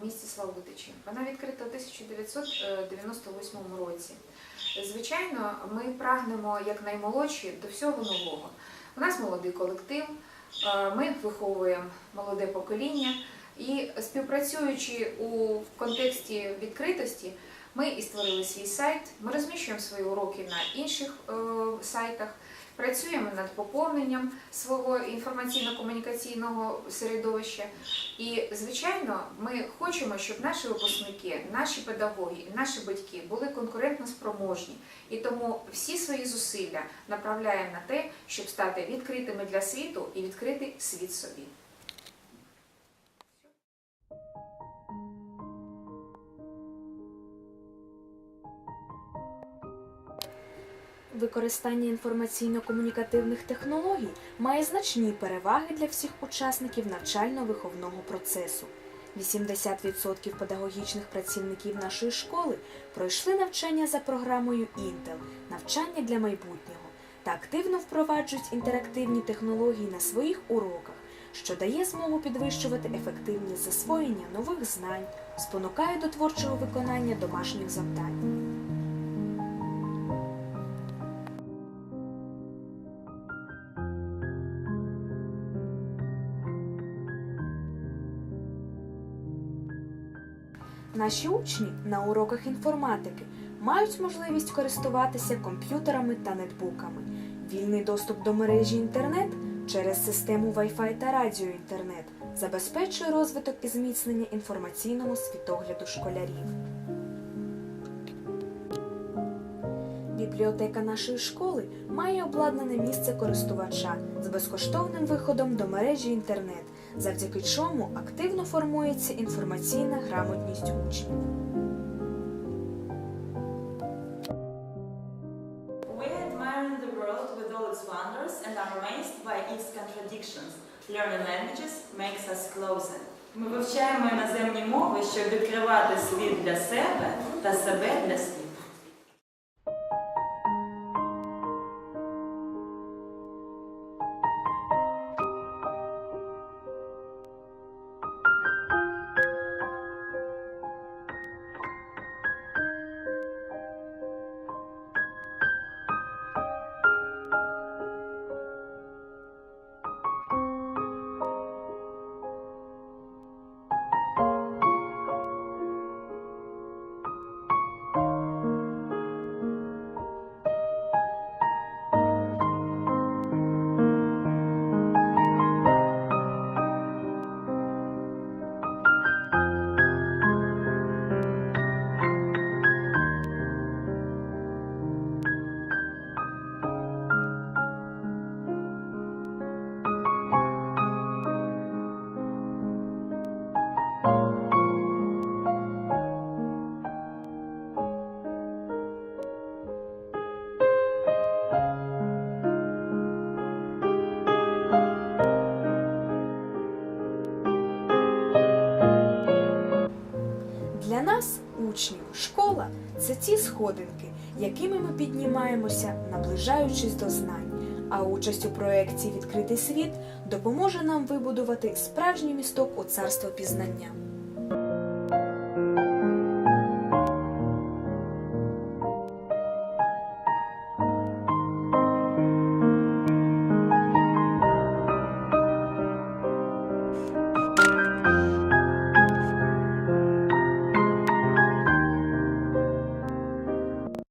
Молодичі. Вона відкрита у 1998 році. Звичайно, ми прагнемо як наймолодші до всього нового. У нас молодий колектив, е, ми виховуємо молоде покоління і співпрацюючи у контексті відкритості, ми і створили свій сайт. Ми розміщуємо свої уроки на інших е, сайтах. Працюємо над поповненням свого інформаційно-комунікаційного середовища. І, звичайно, ми хочемо, щоб наші випускники, наші педагоги і наші батьки були конкурентно спроможні. І тому всі свої зусилля направляємо на те, щоб стати відкритими для світу і відкрити світ собі. Використання інформаційно-комунікативних технологій має значні переваги для всіх учасників навчально-виховного процесу. 80% педагогічних працівників нашої школи пройшли навчання за програмою Intel навчання для майбутнього та активно впроваджують інтерактивні технології на своїх уроках, що дає змогу підвищувати ефективність засвоєння нових знань, спонукає до творчого виконання домашніх завдань. Наші учні на уроках інформатики мають можливість користуватися комп'ютерами та нетбуками, вільний доступ до мережі інтернет через систему Wi-Fi та радіоінтернет забезпечує розвиток і зміцнення інформаційного світогляду школярів. Бібліотека нашої школи має обладнане місце користувача з безкоштовним виходом до мережі інтернет, завдяки чому активно формується інформаційна грамотність учнів. Learning languages makes us closer. Ми вивчаємо іноземні мови, щоб відкривати світ для себе та себе для світу. Учнів, школа це ті сходинки, якими ми піднімаємося, наближаючись до знань. А участь у проєкті Відкритий світ допоможе нам вибудувати справжній місток у царство пізнання.